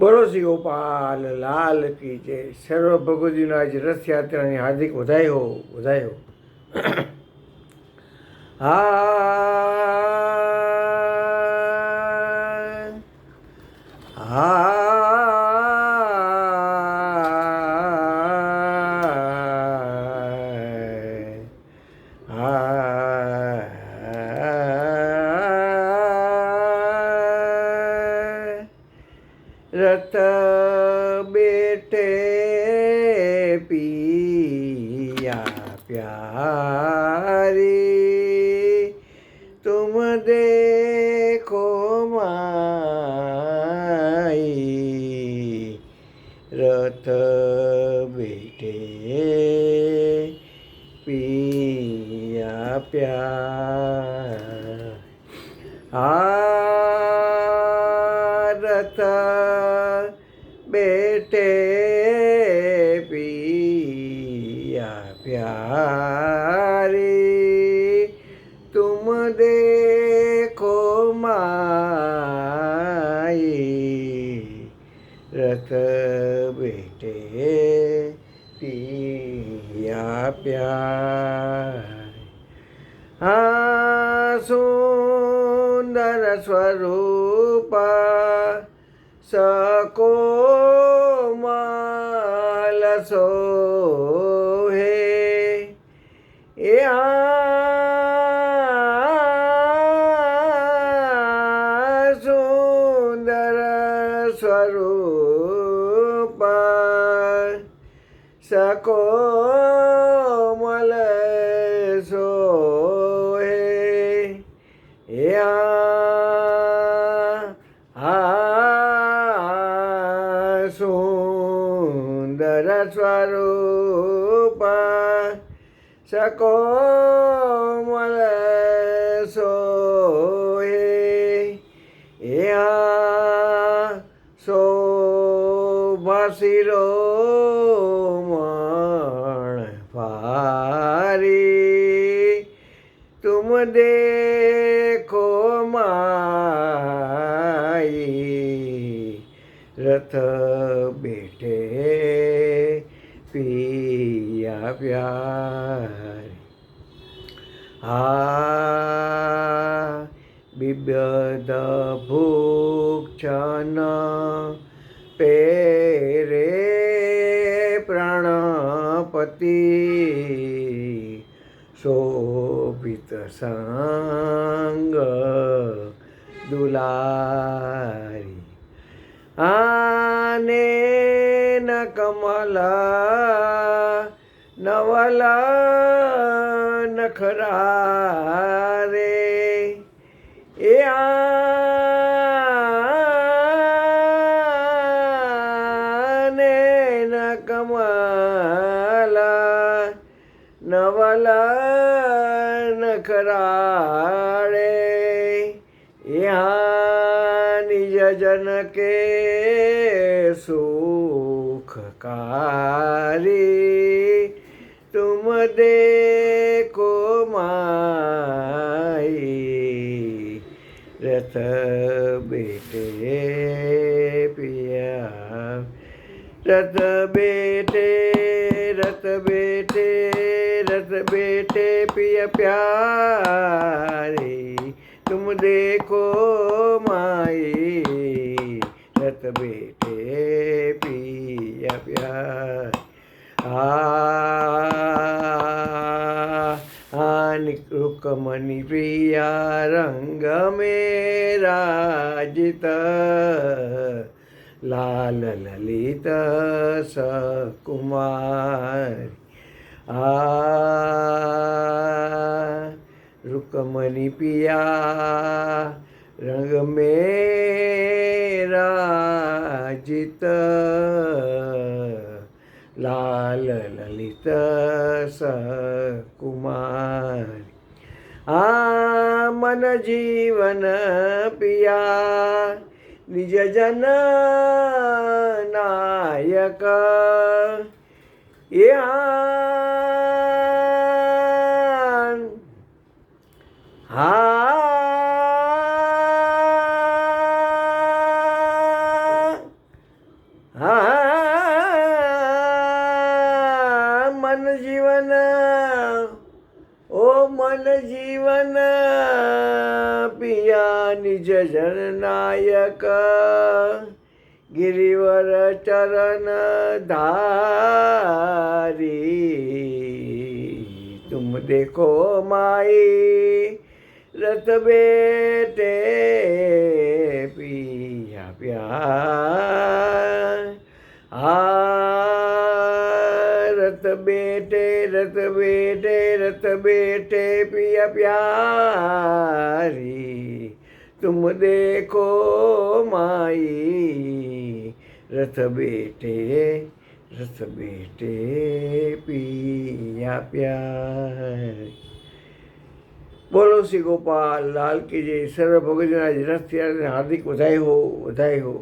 શ્રી ગોપાલ, લાલ કી જય. સર્વ ભગવતીનો આજ રથયાત્રાની હાર્દિક વધાઈ હો વધાઈ હો હા पिया प्यारी। तुम देखो माई रथ बेटे। पिया प्यार। आ बेटे प्यारी तुम देखो माई रथ बेटे पिया प्यार। हा सुंदर स्वरूप सको माल सोहे સ્વરૂપાય સકો મળે છો હે આ સુંદર સ્વરૂપા સકો મળે છો શોભાશિરો મણ ફારી તુમ દેખો માઈ રથ બેઠે પિયા પ્યારી. આ બિબ્યદ प्राणपती शोभित सांग दुलारी. आनेन कमला नवला नखरा रे ए आ करारे यहाँ निज जन के सुखकारी तुम देखो माई रथ बेटे पिया। रथ बेटे प्यारे, तुम देखो माई रथ बेटे पिया प्यार। आनिक रुकमणि प्रिया, रंग मेरा जित। लाल ललित सकुमार। आ कमनी पिया रंग मेरा जित। लाल ललित सकुमार। आ मन जीवन पिया निज जन नायक। या हा मन जीवन ओ मन जीवन पिया निज जननायक गिरिवर चरण धारी तुम देखो माई रथ बेटे पिया प्यार। आ, रथ बेटे रथ बेटे रथ बेटे पिया प्यारी। तुम देखो माई, रथ बेटे रथ बेटे पिया प्यार। બોલો શ્રી ગોપાલ લાલ કી જય સર્વ ભગતના રથ હાર્દિક વધાઈ હો વધાઈ હો